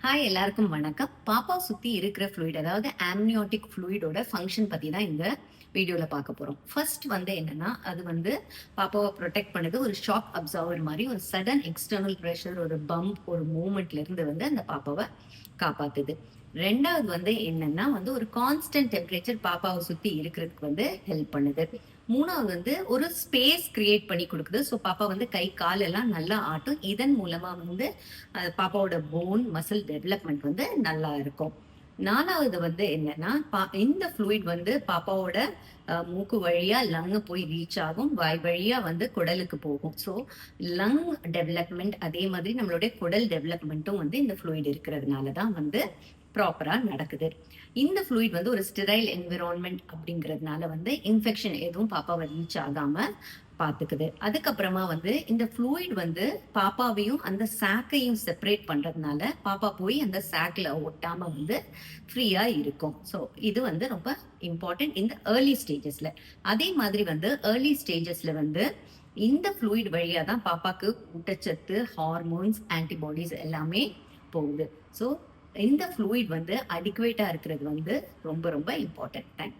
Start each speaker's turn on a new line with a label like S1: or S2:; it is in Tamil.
S1: ஹாய் எல்லாருக்கும் வணக்கம். பாப்பா சுற்றி இருக்கிற ஃப்ளூயிட் அதாவது ஆம்னியோட்டிக் ஃப்ளூயிடோட ஃபங்க்ஷன் பற்றி தான் இந்த வீடியோவில் பார்க்க போகிறோம் ஃபர்ஸ்ட் வந்து என்னன்னா அது வந்து பாப்பாவை ப்ரொடெக்ட் பண்ணுது ஒரு ஷாக் அப்சர்வர் மாதிரி ஒரு சடன் எக்ஸ்டர்னல் ப்ரெஷர் ஒரு பம்ப் ஒரு மூமெண்ட்ல இருந்து வந்து அந்த பாப்பாவை காப்பாற்றுது ரெண்டாவது வந்து என்னன்னா வந்து ஒரு கான்ஸ்டன்ட் டெம்பரேச்சர் பாப்பாவை சுத்தி இருக்கிறதுக்கு வந்து ஹெல்ப் பண்ணுது. மூணாவது வந்து ஒரு ஸ்பேஸ் கிரியேட் பண்ணி கொடுக்குது. ஸோ பாப்பா வந்து கை கால் எல்லாம் நல்லா ஆட்டும். இதன் மூலமா வந்து பாப்பாவோட போன் மசில் டெவலப்மெண்ட் வந்து நல்லா இருக்கும். நாலாவது வந்து என்னன்னா பா- இந்த ஃப்ளூயிட் வந்து பாப்பாவோட மூக்கு வழியா லங்கு போய் ரீச் ஆகும். வாய் வழியா வந்து குடலுக்கு போகும். ஸோ லங் டெவலப்மெண்ட் அதே மாதிரி நம்மளுடைய குடல் டெவலப்மெண்ட்டும் வந்து இந்த ஃப்ளூயிட் இருக்கிறதுனால தான் வந்து ப்ராப்பராக நடக்குது. இந்த ஃப்ளூயிட் வந்து ஒரு ஸ்டெரைல் என்விரான்மெண்ட் அப்படிங்கிறதுனால வந்து இன்ஃபெக்ஷன் எதுவும் பாப்பாவை ரீச் ஆகாமல் பார்த்துக்குது அதுக்கப்புறமா வந்து இந்த ஃப்ளூயிட் வந்து பாப்பாவையும் அந்த சாக்கையும் செப்பரேட் பண்ணுறதுனால பாப்பா போய் அந்த சாக்கில் ஒட்டாமல் வந்து ஃப்ரீயாக இருக்கும். ஸோ இது வந்து ரொம்ப இம்பார்ட்டன்ட் இந்த ஏர்லி ஸ்டேஜஸில் அதே மாதிரி வந்து ஏர்லி ஸ்டேஜஸில் வந்து இந்த ஃப்ளூயிட் வழியாக தான் பாப்பாவுக்கு ஊட்டச்சத்து ஹார்மோன்ஸ் ஆன்டிபாடிஸ் எல்லாமே போகுது. ஸோ இந்த ஃப்ளூயிட் வந்து அடிக்குவேட்டாக இருக்கிறது வந்து ரொம்ப ரொம்ப இம்பார்ட்டன்ட் தேங்க்யூ